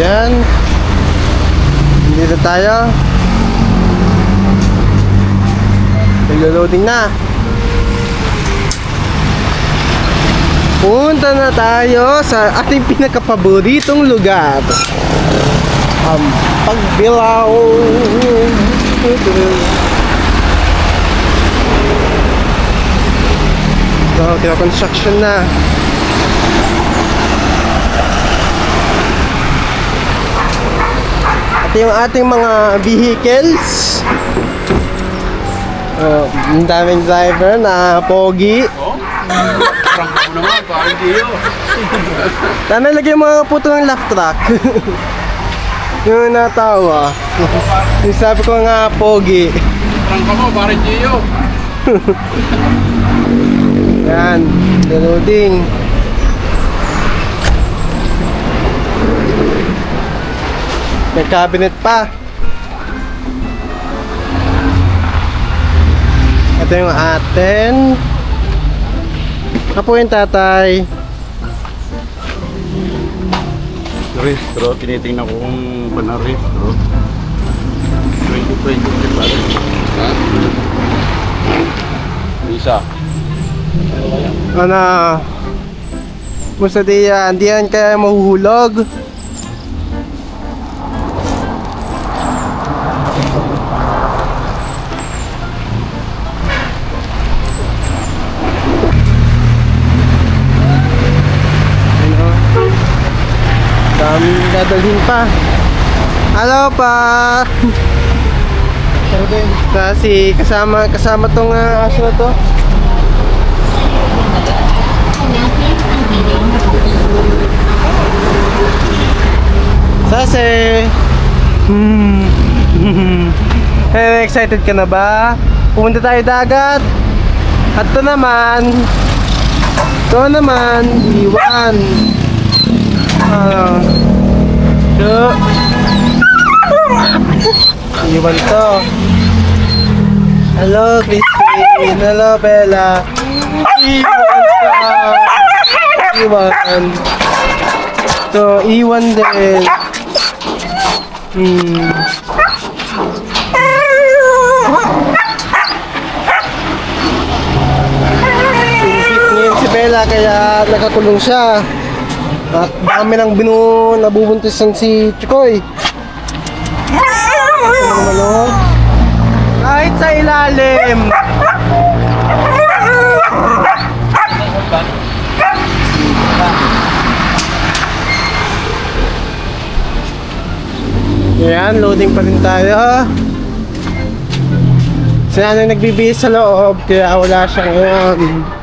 Ayan. Dito tayo. Naglo-loading na. Punta na tayo sa ating pinakapaboritong lugar. Ang Pagbilao. So, kina-construction na. Ito yung ating mga vehicles. Oh, ang daming driver na pogi. Naman, parang yun. Dami lagay yung mga puto ng laugh track. yung natawa. yung sabi ko nga pogi. Parang ka mo, parang yun. Yan, loading. May cabinet pa. Ito yung atin. Apo yung tatay. Restro, tinitingnan ko kung ba na restro. 2023 pa rin. Isa. Ano? Musta di yan? Di yan kaya mahuhulog? Dadalhin pa. Hello pa! Kasi kasama kasama tong uh, aso na to. Sase! Hmm. Eh, excited ka na ba? Pumunta tayo dagat. At to naman, to naman, iwan. Ano? To. Iwan to. Hello, Christine. Hello, Bella. Iwan ka. Iwan. To, iwan din. Hmm. Inisip ngayon si Bella kaya nakakulong siya. At dami nang binu nabubuntisan si Chikoy. Ano? Kahit sa ilalim. Ayan, loading pa rin tayo. Si nanay nagbibihis sa loob, kaya wala siya ngayon.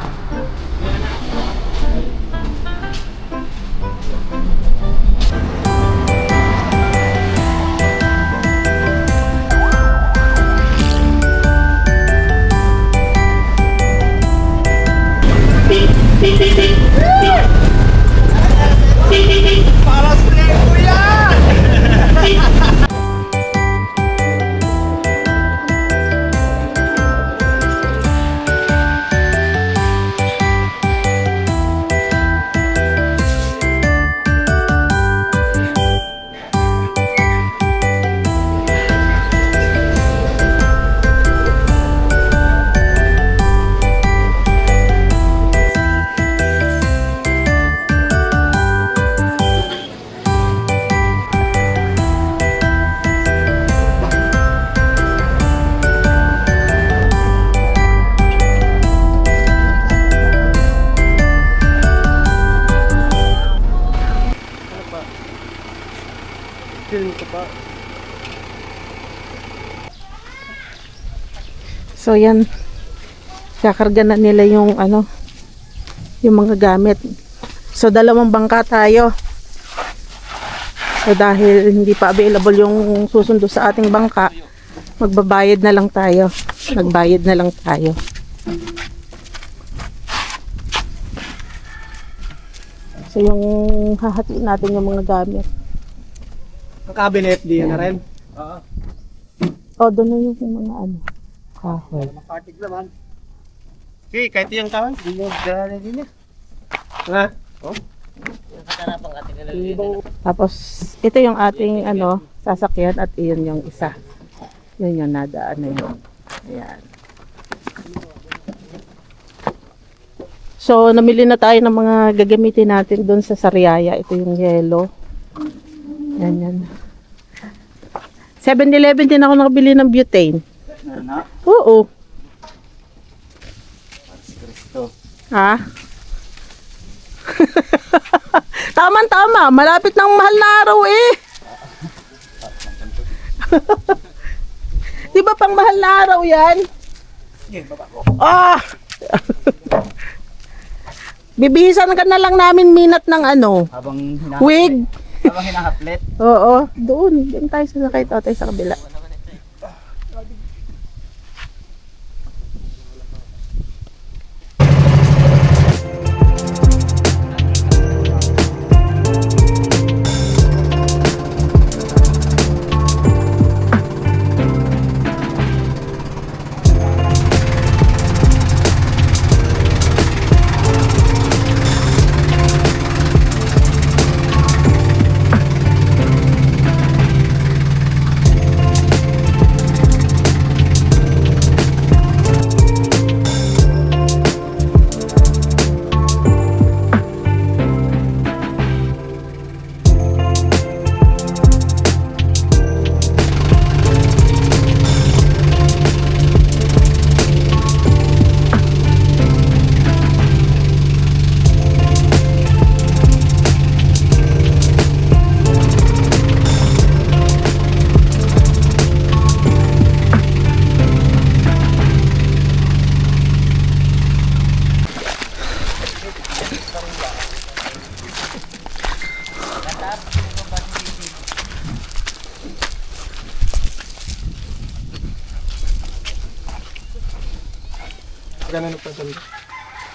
Beep, beep, beep. Feeling ko pa. So yan, kakarga na nila yung ano, yung mga gamit. So dalawang bangka tayo. So dahil hindi pa available yung susundo sa ating bangka, magbabayad na lang tayo. Nagbayad na lang tayo. So yung hahatiin natin yung mga gamit. Ang cabinet, di yan na rin. O, doon na yung mga ano, kahoy. Makartig naman. Okay, kahit yung kahoy, hindi mo dala din niya. Ha? Oh? Tapos, ito yung ating ano, sasakyan at iyon yung isa. Yun yung nadaan na yun. Ayan. So, namili na tayo ng mga gagamitin natin doon sa Sariaya. Ito yung yellow. Yan, yan. 7-Eleven din ako nakabili ng butane. Ano? Oo. Kristo. Ha? Tama-tama. Malapit ng mahal na araw eh. Di ba pang mahal na araw yan? Ah! Bibihisan ka na lang namin minat ng ano, Habang wig. Habang hinahaplet. Oo, doon. Doon tayo sa sakay tayo sa kabila.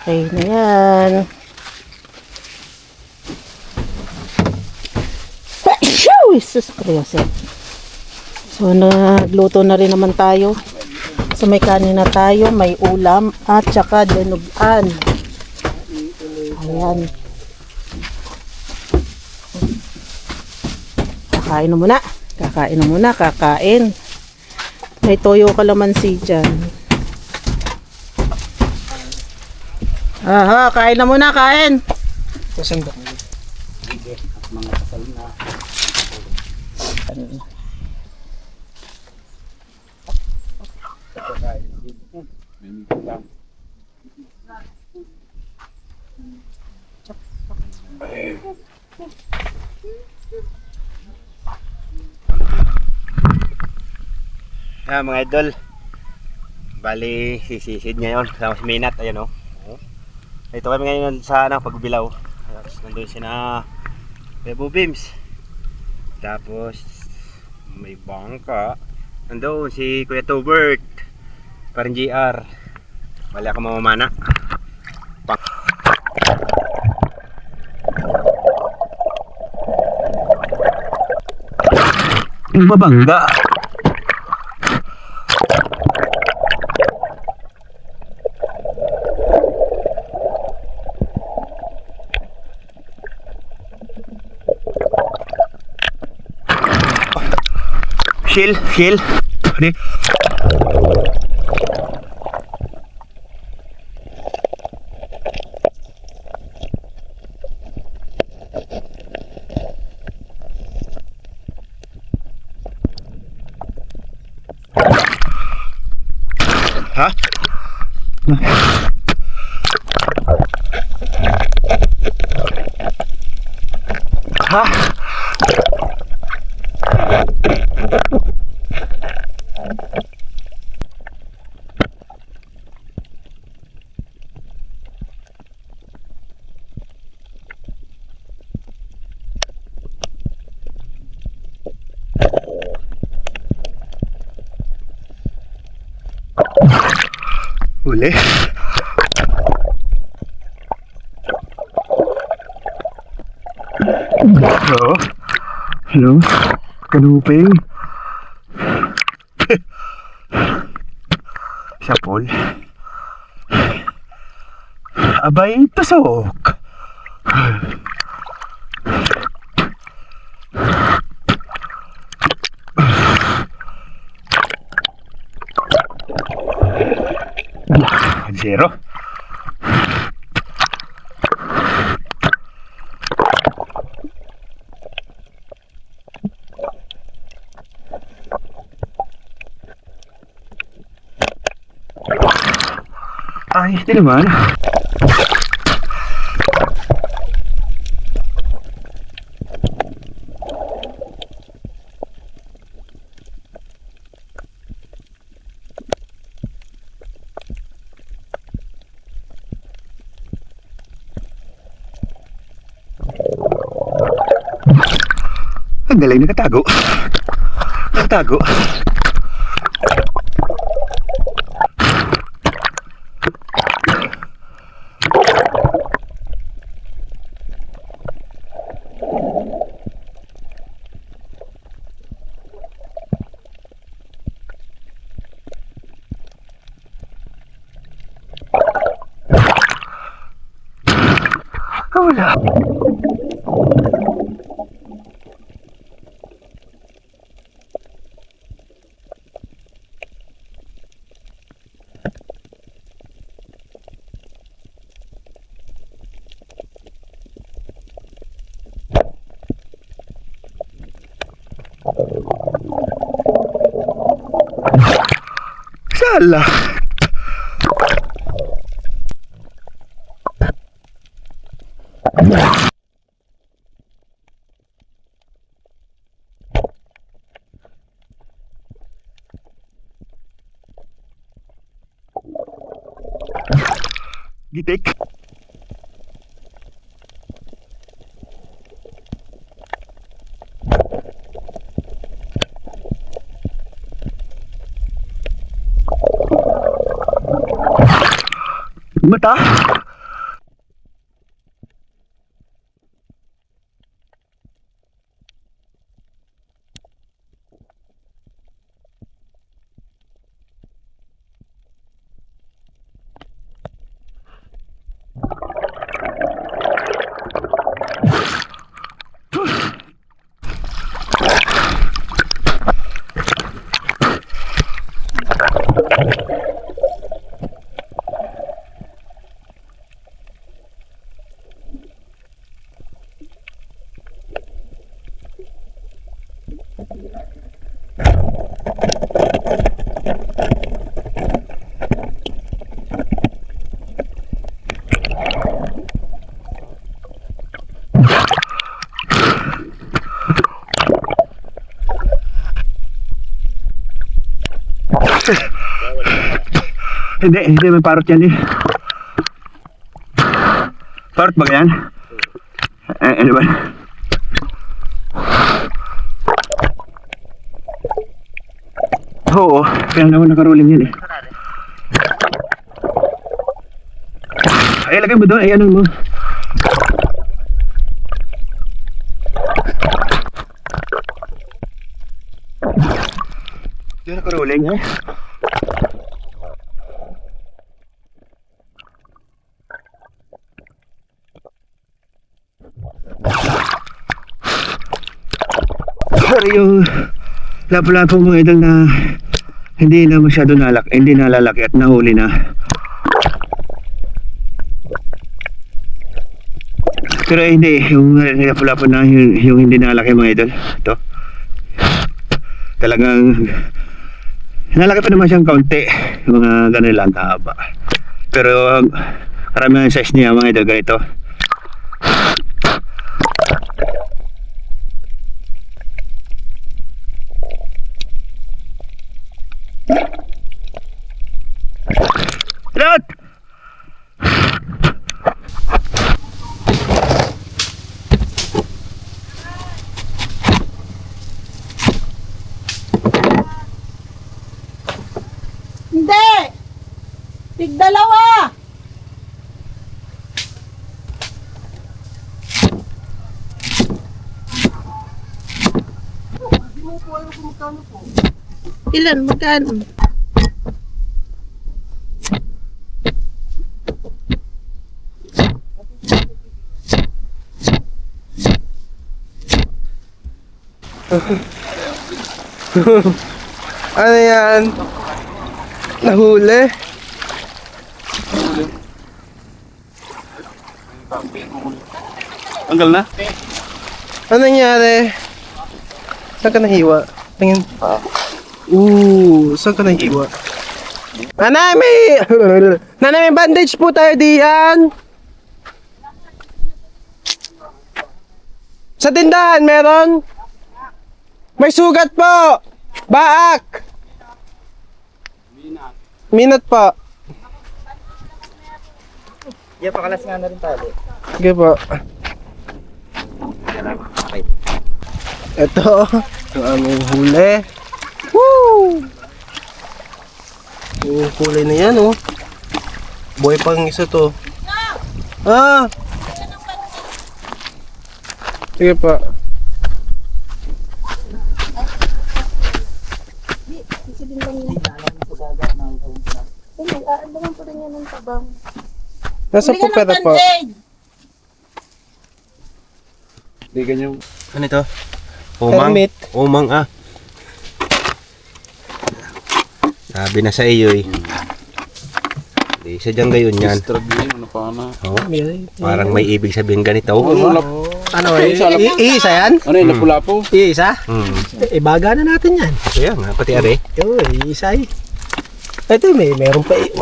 Okay na yan. Jesus Christ. So, nagluto na rin naman tayo. So, may kanin na tayo, may ulam, at saka dinugan. Ayan. Kakain na muna. Kakain na muna, kakain. May toyo kalamansi dyan. Aha, kain na muna, kain. Masandok. Mga kasal na. Ah, mga idol. Bali, sisisid ngayon. Kasama si Minat, ayan o. Oh. Ito kami ngayon sa ano, pagbilaw. Tapos nandun si na Bebo Beams. Tapos may bangka. Nandun si Kuya Tobert. Parang GR. Bali ako mamamana. Pang Mabangga. Shield, shield. Pwede. Ha? Ha? Huli. Hello? Hello? Kanuping? Siya Paul? Abay, tusok. Zero. Ayos din naman. Ang galing nakatago. Nakatago. Sala. Gitik. बेटा Hindi, hindi may parot yan eh. Parot ba yan? Eh, ano ba? Oo, kaya naman nakaruling yan eh. Ay, lagay mo doon. Ay, ano mo? Doon nakaruling eh. Pero yung lapo-lapo mga idol na hindi na masyado nalak, hindi nalalaki at nahuli na. Pero hindi, yung lapo-lapo na yung, yung hindi nalaki mga idol. Ito. Talagang nalaki pa naman siyang kaunti. Mga ganun lang taba. Pero um, karamihan size niya mga idol ganito. Pilot! Hindi! Tigdalawa! Ilan? Magkano? ano yan? Nahuli. Tanggal na? Ano nangyari? Saan ka nahiwa? Tingin. Ooh, saan ka nahiwa? Nanay, may... Nanay, may bandage po tayo diyan. Sa tindahan, meron? May sugat po! Baak! Minat po. Yeah, pakalas nga na rin tayo. Sige po. Ito, yung aming huli. Woo! Yung kulay na yan, oh. Buhay pang isa to. Ah! Sige pa. Nasa po pera po. Hindi ganyan. Ano ito? Umang? Hermit. Umang ah. Sabi na sa iyo eh. Di sadyang gayon yan. ano pa na? Oo. Parang may ibig sabihin ganito. Ano eh? I- iisa yan? Ano yung lapu-lapu? Iisa? Hmm. Ibaga na natin yan. Kaya nga, pati are. Oo, iisa eh. Ito may meron pa eh.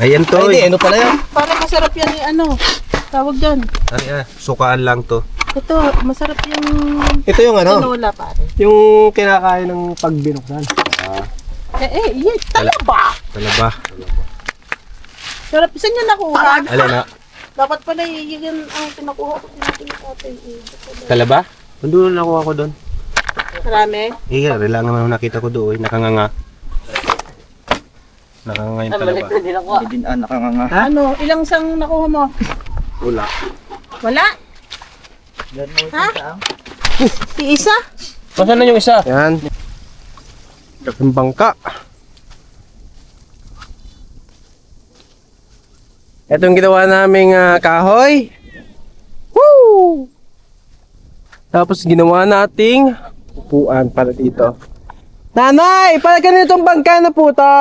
Ayan to. Ay, hindi, eh. ano pala yan? Parang masarap yan eh, ano. Tawag dyan. Ari ah, sukaan lang to. Ito, masarap yung Ito yung ano? tinola pare. Yung kinakain ng pagbinuksan. Eh, eh, yeah, talaba. Talaba. Sarap, isa niya nakuha. Alin na? Dapat pala y- yun ang pinakuha ko tinatin ko ate. eh. Talaba? Doon nakuha ko doon. Marami. Eh, ari lang naman nakita ko doon. Nakanganga. Nakanganga yung talaba. Hindi din ah, nakanganga. Ano, ilang sang nakuha mo? Wala. Wala? Ha? Iisa? Nasaan na yung isa? Yan. Yung bangka. Ito yung ginawa naming ah, kahoy. Woo! Tapos ginawa nating upuan para dito. Nanay! Para ganitong bangka na po to.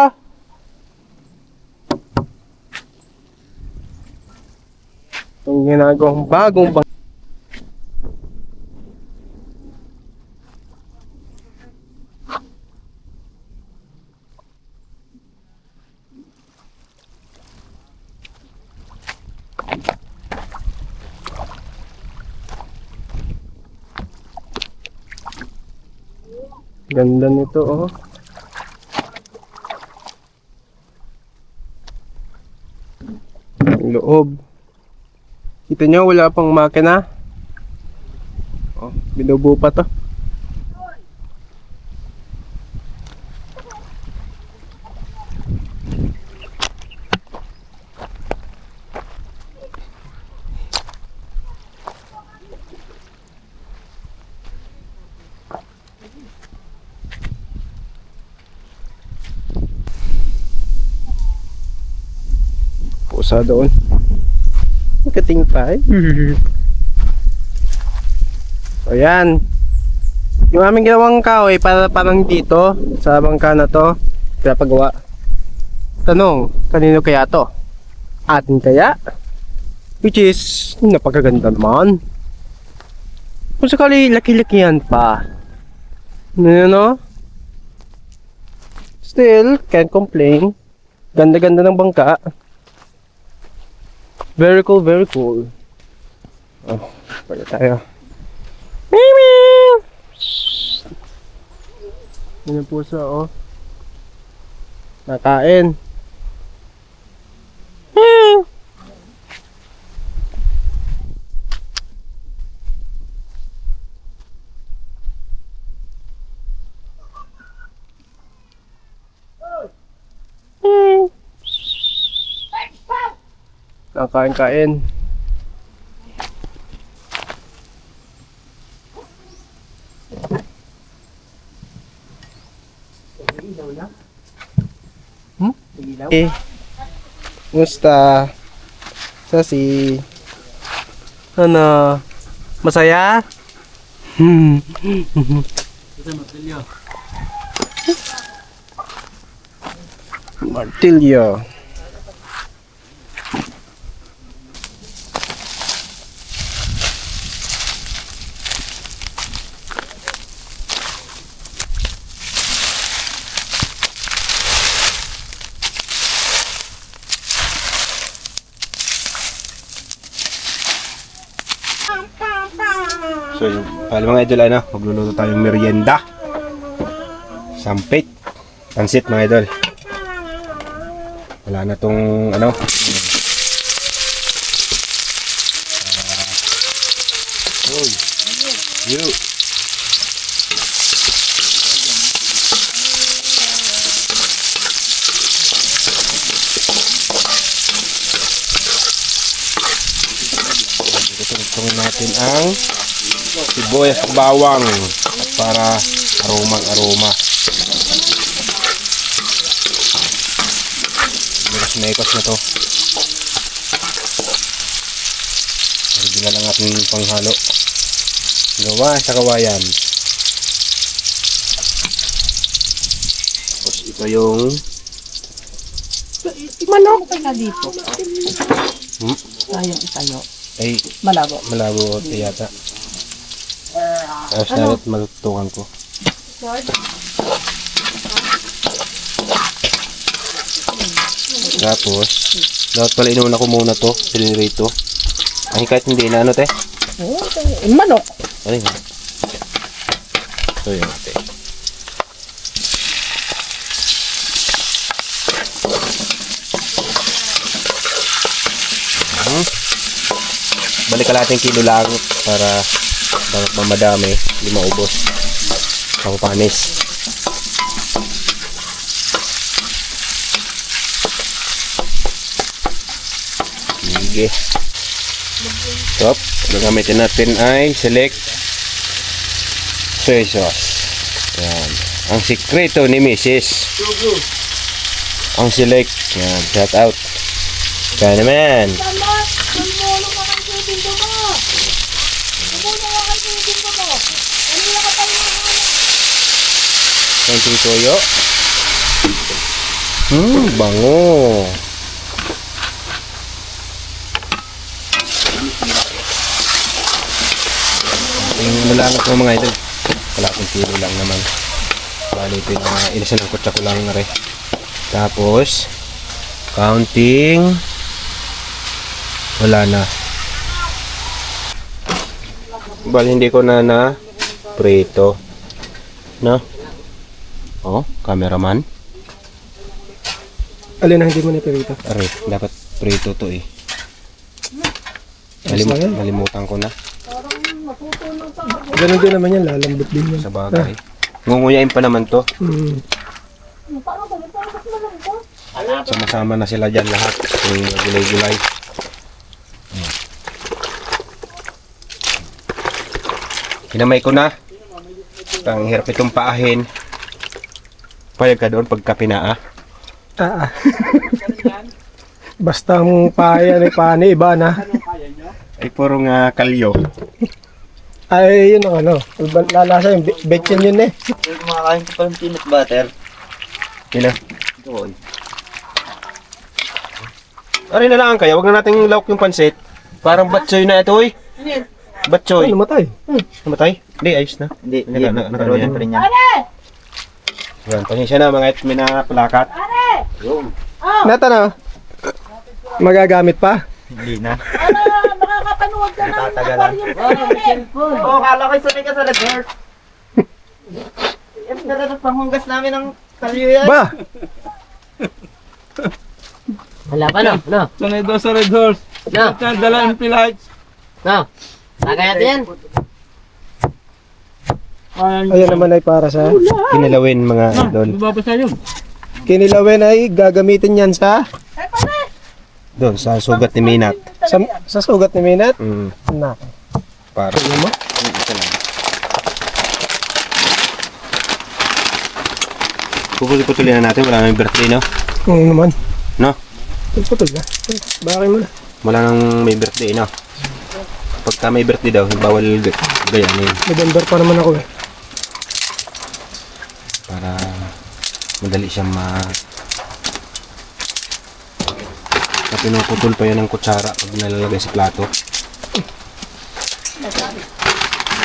Itong ginagawang bagong bangka. Ganda nito, oh. Ang loob. Kita nyo, wala pang makina. Oh, binubuo pa to. Pusa doon. Kating pa eh. So yan. Yung aming ginawang kahoy para parang dito sa bangka na to. Pinapagawa. Tanong, kanino kaya to? Atin kaya? Which is, napakaganda naman. Kung sakali laki-laki yan pa. You know? Still, can't complain. Ganda-ganda ng bangka. Very cool, very cool. Oh, pala tayo. Mimi! Yan yung puso, oh. Nakain. Meow. Meow. Nakain-kain. Hmm? Eh, Musta? Sasi. Ano? Masaya? Hmm. Martilyo. So yung pala mga idol ano, magluluto tayong merienda. Sampit. Pansit mga idol. Wala na tong ano. Uh, Uy. You. Tutungin natin ang sibuyas at bawang para aromang aroma. Miras mekos na to. Original ang ating panghalo. Gawa sa kawayan. Tapos ito yung Manok na dito. Hmm? Tayong itayo. Ay Malabo. malabo ito yata. Tapos dapat matutukan ko. Tapos, dapat pala inuna ko muna to, pinirito. Ay, kahit hindi na ano, te? Oh, eh, manok. Ay. So, yun, te. Hmm. Balik ka natin kilo lang para dapat mamadami, hindi maubos. Pang panis. Sige. Top, ang gamitin natin ay select soy sauce. Yan. Ang sikreto ni Mrs. Ang select. Yan, shout out. Kaya naman. Konting toyo. Hmm, bango. Yung lang ito mga idol. Kalating kilo lang naman. Bali yung ilisan ng kutsa ko lang na rin. Tapos, counting. Wala na. Bali hindi ko na na prito. No? Oh, cameraman. Alin ang hindi mo napirito? Aray, dapat prito to eh. Na. Malim- malimutan ko na Ganun din naman yan, lalambot din yan. sa bagay. Ngunguyain pa naman to. Mm. Sama-sama na sila dyan lahat. Yung gulay-gulay. Hinamay ko na. Ang hirap itong paahin. Payag ka doon pagka pinaa. Ah, ah. Basta ang paya ni pani, iba na. Ay puro nga kalyo. Ay, yun ang ano. Lalasa yung be- betchin yun eh. Yung kumakain ko pa ng peanut butter. Na. Doon. Aray na lang kaya. Huwag na nating lawak yung pansit. Parang batsoy na ito eh. Ay, Batsoy. namatay. Namatay? Hindi, ayos na. Hindi, hindi. naka- Nakaroon naka- pa rin yan. Yan, pasensya na mga may nakapalakat. Nata na. Magagamit pa? Hindi na. Makakapanood ka na. Tatagalan. Oo, kala ko sanay ka sa nag-hurt. Yan talaga panghugas namin ng kalyo yan. Ba! Wala pa no? No? Sanay daw sa Red Horse. No? Dala ng pilites. No? Nakaya yan? Ayan naman ay para sa Kinalawin mga idol. kinilawin ay gagamitin yan sa Doon, sa sugat ni Minat. sa, sa sugat ni Minat. Mm, Na. para. Tingnan mo. Mm, Ito lang. Pupuli-putulin na natin. Wala nang birthday, no? Oo naman. No? Putol na. Bakit mo na? Wala nang may birthday, no? Pagka may birthday daw, bawal g- gayanin. November pa naman ako eh. para madali siyang ma na pinuputol pa yan ng kutsara pag nalalagay sa plato.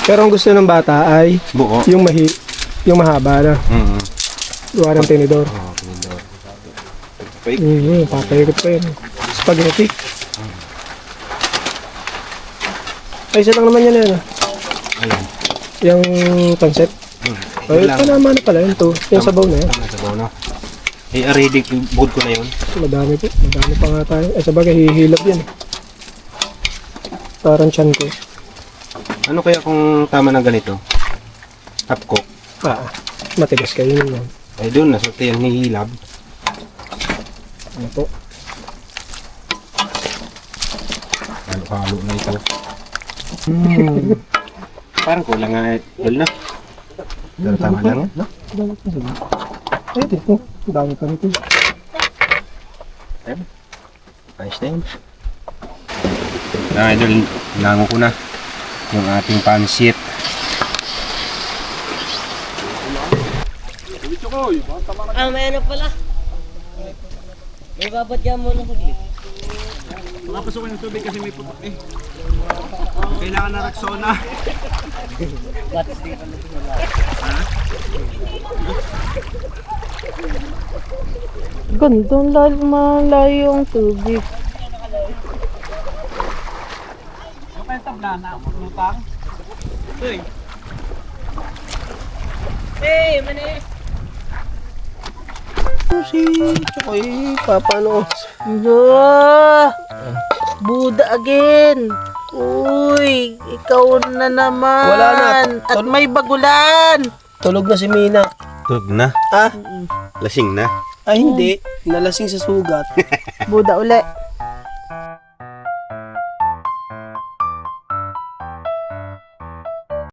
Pero ang gusto ng bata ay Buo. yung mahi yung mahaba na. Mm. Gawa ng tinidor. Oh, pinindor. Fake. Mm, papaygot pa yun. Spaghetti. Ay, isa lang naman yan yan. ah. Ayun. Yung pancet. Mm. Ay, Yun lang. panama na pala yun to. Yung sabaw na yan. Tama, sabaw na. Eh, already, board ko na yun. Madami po. Madami pa nga tayo. Ay, sabagay, hihilap yan. Parang chan ko. Ano kaya kung tama ng ganito? Half cook. Ah, matigas kayo yun yan. Ay, doon, nasa yung hihilab. Ano po? Halo-halo na ito. Hmm. Parang kulang nga, eh. Dol na. Pero tama lang. No? Dami pa sila. Ay, di po. Dami pa nito. Ayos na yun. Na, idol, nango ko na yung ating pansit. Ah, may ano pala. May babad ka muna saglit. Makapasukan yung tubig kasi may putok eh. Kailangan na Rexona. Batas dito na wala. Ganda, lalo malayo ang tubig. Hey, mani! Si Chokoy, papano? Buda again! Uy, ikaw na naman! Wala na. At may bagulan! Tulog na si Mina. Tulog na. Ah, Lasing na. ay hindi. Nalasing sa sugat. Buda uli.